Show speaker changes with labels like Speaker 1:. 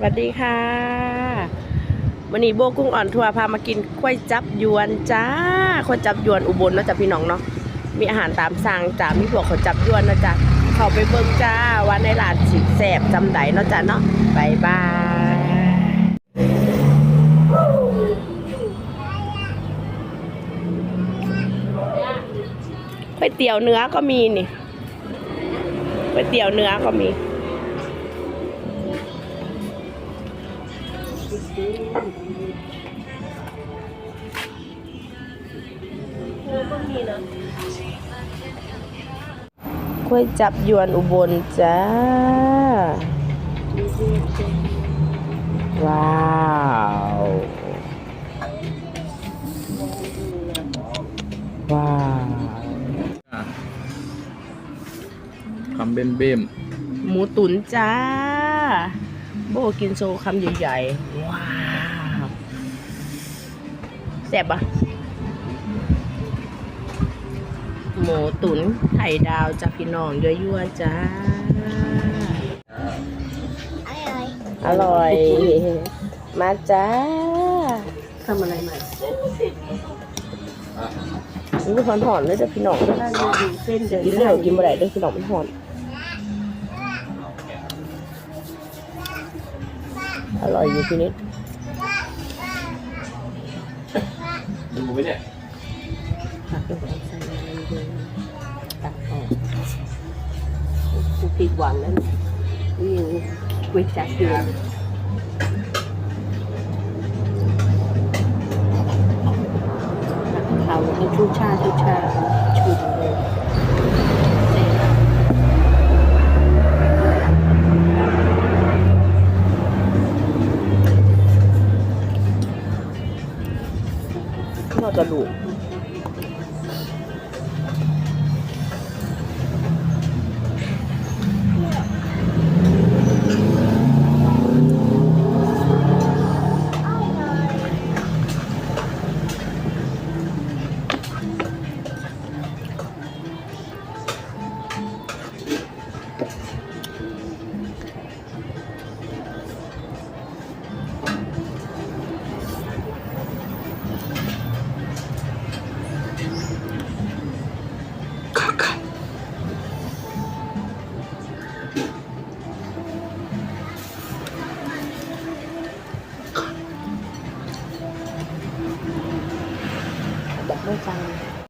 Speaker 1: สวัสดีค่ะวันนี้โบกุ้งอ่อนทัวร์พามากินกล้วยจับยวนจ้าข้าวจับยวนอุบลนะจ้ะพี่น้องเนาะมีอาหารตามสั่งจ้ามีพวกข้าวจับยวนเนาะจ้ะเข้าไปเบิ่งจ้าว่าในร้านสิแสบจำไดเนาะจ้ะเนาะบายบายก๋วยเตี๋ยวเนื้อก็มีนี่ก๋วยเตี๋ยวเนื้อก็มี กล้วยจับยวนอุบลจ้า ว้าวว้าว
Speaker 2: อะคำเบ้มเบ้ม
Speaker 1: หมูตุ๋นจ้า โบกินโซคำใหญ่ๆ ว้าวแซ่บปะหมูตุ๋นไข่ดาวจ้าพี่น้องยั่วๆจ้า อร่อย มาจ้า
Speaker 3: ทำอะไรใหม่
Speaker 1: มันก็หอนๆเลยจ้ะพี่น้อง
Speaker 3: น่าจะดูเส้นเดี๋ยว
Speaker 1: กินแล้วกินบ่ได้เด้วยพี่น้องมันหอน อร่อยอยู่พี่นิด
Speaker 2: ดูไหมเนี่ย
Speaker 3: ผักลงไปใส่ในนี้เลยตักออกกูผิดหวังแล้วเนี่ยนี่ยังก๋วยจับอยู่เขาให้ชูชาชูชา
Speaker 1: ทอดกระดูก ーちゃんの